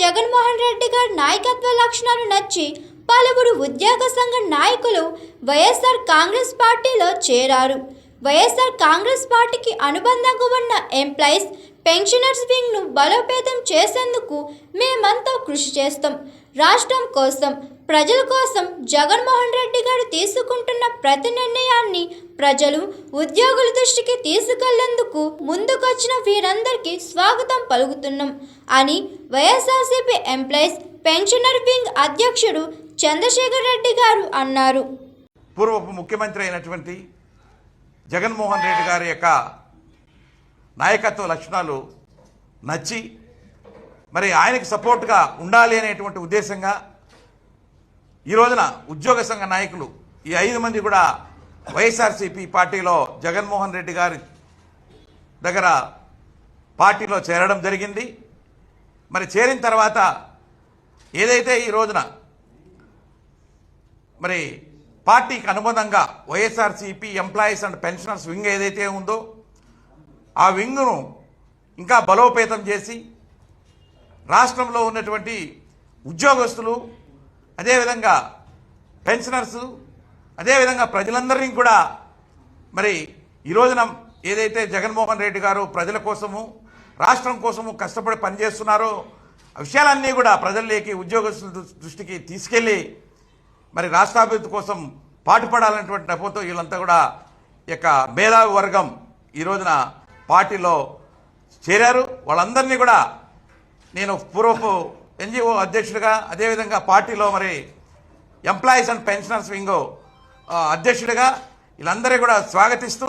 జగన్మోహన్ రెడ్డి గారి నాయకత్వ లక్షణాలు నచ్చి పలువురు ఉద్యోగ సంఘ నాయకులు వైఎస్ఆర్ కాంగ్రెస్ పార్టీలో చేరారు. వైఎస్ఆర్ కాంగ్రెస్ పార్టీకి అనుబంధంగా ఉన్న ఎంప్లాయీస్ పెన్షనర్స్ వింగ్ను బలోపేతం చేసేందుకు మేమంతా కృషి చేస్తాం. రాష్ట్రం కోసం ప్రజల కోసం జగన్మోహన్ రెడ్డి గారు తీసుకుంటున్న ప్రతి నిర్ణయాన్ని ప్రజలు ఉద్యోగుల దృష్టికి తీసుకెళ్ళేందుకు ముందు వచ్చిన వీరందరికీ స్వాగతం పలుకుతున్నాం అని వైఎస్ఆర్సీపీ ఎంప్లాయీస్ పెన్షనర్ వింగ్ అధ్యక్షుడు చంద్రశేఖర్ రెడ్డి గారు అన్నారు. పూర్వపు ముఖ్యమంత్రి అయినటువంటి జగన్మోహన్ రెడ్డి గారి యొక్క నాయకత్వ లక్షణాలు నచ్చి మరి ఆయనకు సపోర్ట్గా ఉండాలి అనేటువంటి ఉద్దేశంగా ఈ రోజున ఉద్యోగ సంఘ నాయకులు ఈ ఐదు మంది కూడా వైఎస్ఆర్సీపీ పార్టీలో జగన్మోహన్ రెడ్డి గారి దగ్గర పార్టీలో చేరడం జరిగింది. మరి చేరిన తర్వాత ఏదైతే ఈ రోజున మరి పార్టీకి అనుబంధంగా YSRCP employees and pensioners wing ఏదైతే ఉందో ఆ వింగ్ను ఇంకా బలోపేతం చేసి రాష్ట్రంలో ఉన్నటువంటి ఉద్యోగస్తులు అదేవిధంగా పెన్షనర్స్ అదేవిధంగా ప్రజలందరినీ కూడా మరి ఈ రోజున ఏదైతే జగన్మోహన్ రెడ్డి గారు ప్రజల కోసము రాష్ట్రం కోసము కష్టపడి పనిచేస్తున్నారో ఆ విషయాలన్నీ కూడా ప్రజల్లోకి ఉద్యోగస్తుల దృష్టికి తీసుకెళ్ళి మరి రాష్ట్రాభివృద్ధి కోసం పాటుపడాలనేటువంటి నెపంతో వీళ్ళంతా కూడా ఈ యొక్క మేధావి వర్గం ఈ రోజున పార్టీలో చేరారు. వాళ్ళందరినీ కూడా నేను పూర్వపు ఎన్జిఓ అధ్యక్షుడిగా అదేవిధంగా పార్టీలో మరి ఎంప్లాయీస్ అండ్ పెన్షనర్స్ వింగ్ అధ్యక్షుడిగా వీళ్ళందరూ కూడా స్వాగతిస్తూ